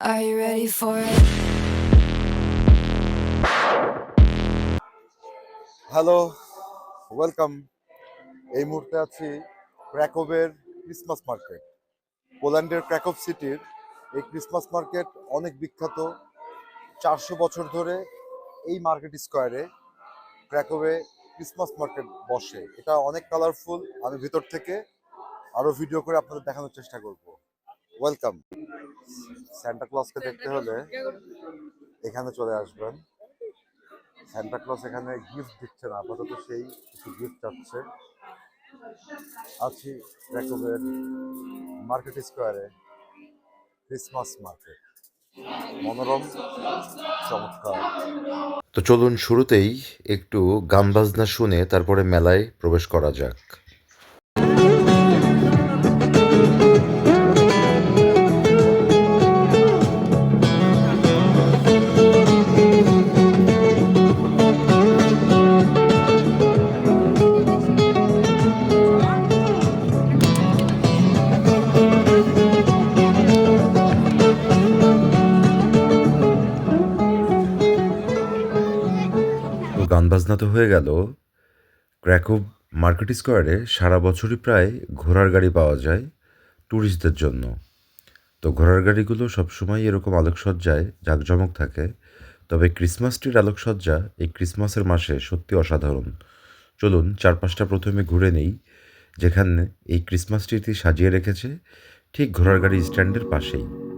Are you ready for it? Hello welcome এই মুহূর্তে আছি ক্র্যাকোভের ক্রিসমাস মার্কেট পোল্যান্ডের ক্র্যাকোভ সিটির এই ক্রিসমাস মার্কেট অনেক বিখ্যাত। চারশো বছর ধরে এই মার্কেট স্কোয়ারে ক্র্যাকোভে ক্রিসমাস মার্কেট বসে। এটা অনেক কালারফুল আমি ভিতর থেকে আরও ভিডিও করে আপনাদের দেখানোর চেষ্টা করব। ওয়েলকাম স্যান্টা ক্লসকে দেখতে হলে এখানে চলে আসবেন। স্যান্টা ক্লজ এখানে গিফট দিচ্ছে না আপাতত সেই কিছু গিফট চাচ্ছে। আছি র্যাকোভের মার্কেট স্কোয়ারে ক্রিসমাস মার্কেট মনোরম চমৎকার। তো চলুন শুরুতেই একটু গান বাজনা শুনে তারপরে মেলায় প্রবেশ করা যাক। তো গান বাজনা তো হয়ে গেল। ক্র্যাকোভ মার্কেট স্কোয়ারে সারা বছরই প্রায় ঘোড়ার গাড়ি পাওয়া যায় ট্যুরিস্টদের জন্য। তো ঘোড়ার গাড়িগুলো সবসময় এরকম আলোকসজ্জায় জাঁকজমক থাকে। তবে ক্রিসমাস ট্রির আলোকসজ্জা এই ক্রিসমাসের মাসে সত্যি অসাধারণ। চলুন চারপাশটা প্রথমে ঘুরে নেই, যেখানে এই ক্রিসমাস ট্রিটি সাজিয়ে রেখেছে, ঠিক ঘোড়ার গাড়ি স্ট্যান্ডের পাশেই।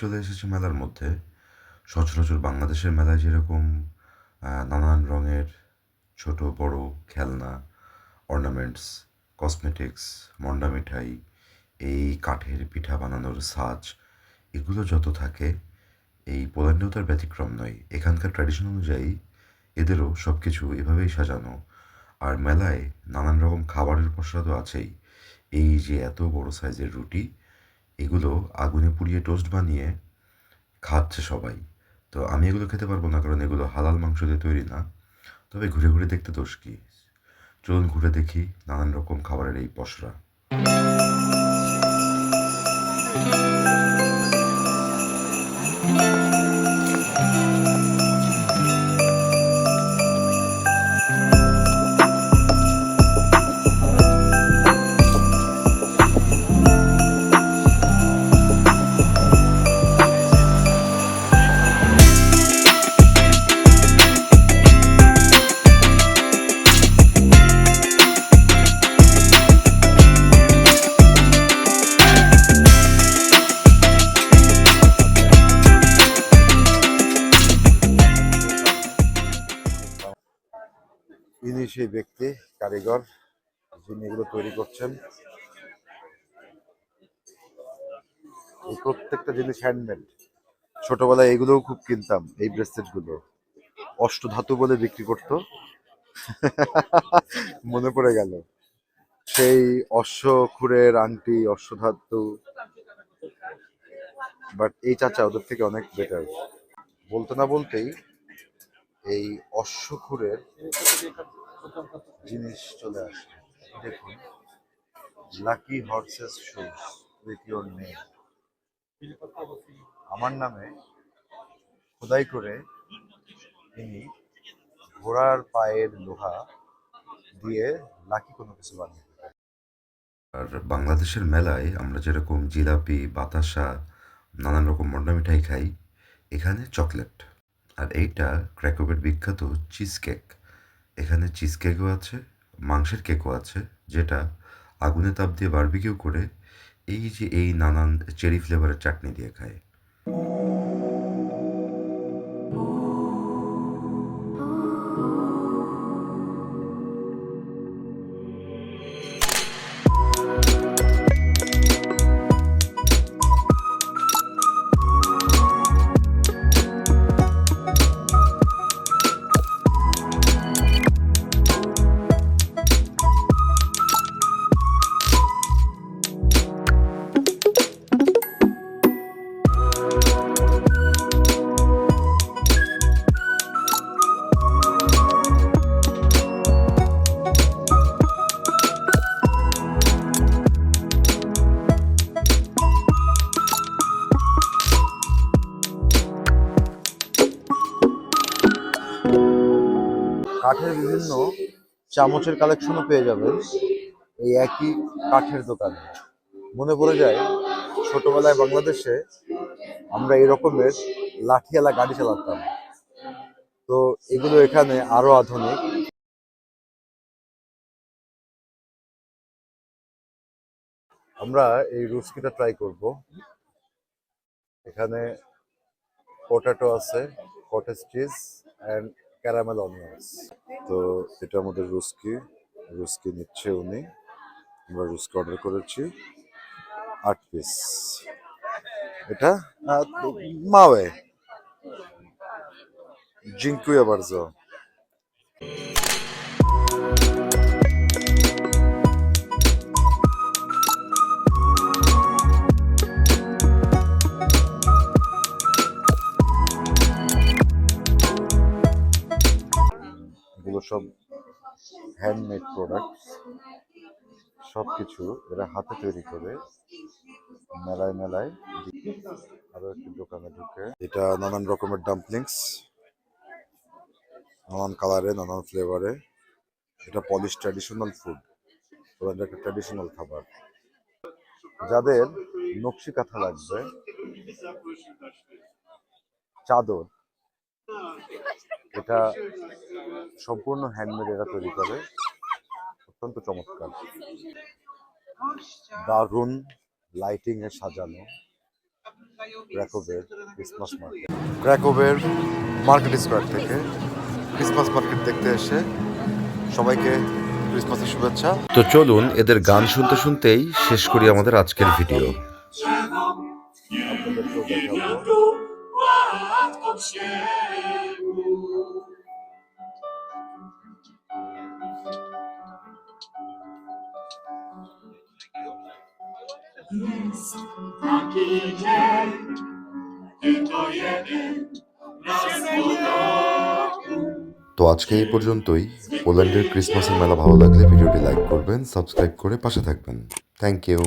চলে এসেছে মেলার মধ্যে। সচরাচর বাংলাদেশের মেলায় যেরকম নানান রঙের ছোট, বড় খেলনা অর্নামেন্টস কসমেটিক্স মন্ডা মিঠাই, এই কাঠের পিঠা বানানোর সাজ, এগুলো যত থাকে, এই পোল্যান্ডেও তার ব্যতিক্রম নয়। এখানকার ট্র্যাডিশন অনুযায়ী এদেরও সব কিছু এভাবেই সাজানো। আর মেলায় নানান রকম খাবারের পসরা তো আছেই। এই যে এত বড় সাইজের রুটি এগুলো আগুনে পুড়িয়ে টোস্ট বানিয়ে খাচ্ছে সবাই। তো আমি এগুলো খেতে পারব না কারণ এগুলো হালাল মাংস দিয়ে তৈরি না। তবে ঘুরে ঘুরে দেখতে দোষ কি? চলুন ঘুরে দেখি নানান রকম খাবারের এই পসরা। ইনি সেই ব্যক্তি, কারিগর, যিনি এগুলো তৈরি করছেন, এই প্রত্যেকটা জিনিস হ্যান্ডমেড ছোটবেলায় এগুলোও খুব কিনতাম, এই ব্রেসলেটগুলো অষ্টধাতু বলে বিক্রি করতো। মনে পড়ে গেল। সেই অশ্ব খুরের আংটি অশ্বধাতু বাট এই চাচা ওদের থেকে অনেক বেটার বলতে না বলতেই এই অশ্বখুরের জিনিস চলে আসে। দেখুন lucky horses shoes with your আমার নামে খোদাই করে তিনি ঘোড়ার পায়ের লোহা দিয়ে লাকি কোনো কিছু বানিয়ে আর বাংলাদেশের মেলায় আমরা যেরকম জিলাপি, বাতাসা, নানান রকম মন্ডা মিঠাই খাই, এখানে চকলেট। আর এইটা ক্র্যাকোবের বিখ্যাত চিজ কেক এখানে চিজ কেকও আছে, মাংসের কেকও আছে, যেটা আগুনে তাপ দিয়ে বারবিকিউ করে এই যে এই নানান চেরি ফ্লেভারের চাটনি দিয়ে খায়। কাঠের বিভিন্ন চামচের কালেকশনও পেয়ে যাবেন এই একই কাঠের দোকানে। মনে পড়ে যায়, ছোটবেলায় বাংলাদেশে আমরা এই রকমের লাঠিয়ালা গাড়ি চালাতাম। তো এগুলো এখানে আরও আধুনিক। আমরা এই রুস্কিটা ট্রাই করব। এখানে পটাটো আছে cottage cheese and caramel onions তো এটা আমাদের রুস্কি রুস্কি নিচ্ছে উনি। আমরা রুস্কি অর্ডার করেছি। আট পিস এটা মাওয়ে। Dziękuję bardzo. সব হ্যান্ডমেড প্রোডাক্টস সব কিছু এরা হাতে তৈরি করে, মেলায় মেলায়। বিক্রি আরও একটি দোকানে ঢুকে। এটা নানান রকমের ডাম্পলিংস নানান কালারে নানান ফ্লেভারে এটা পলিশ ট্র্যাডিশনাল ফুড ওদের একটা ট্র্যাডিশনাল খাবার। যাদের নকশি কাঁথা লাগবে, চাদর এটা সম্পূর্ণ হ্যান্ডমেড এরা তৈরি করে। অত্যন্ত চমৎকার। দারুণ লাইটিং এ সাজানো ক্র্যাকোভের ক্রিসমাস মার্কেট ক্র্যাকোভের মার্কেট স্কোয়ার থেকে ক্রিসমাস মার্কেট দেখতে এসে সবাইকে ক্রিসমাসের শুভেচ্ছা। তো চলুন এদের গান শুনতে শুনতেই শেষ করি আমাদের আজকের ভিডিও। আপনাদেরকেও দেখাবো। Jest taki dzień, tylko jeden raz w তো আজকে এই পর্যন্তই। পোল্যান্ডের ক্রিসমাসের মেলা ভালো লাগলে ভিডিওটি লাইক করবেন সাবস্ক্রাইব করে পাশে থাকবেন। Thank you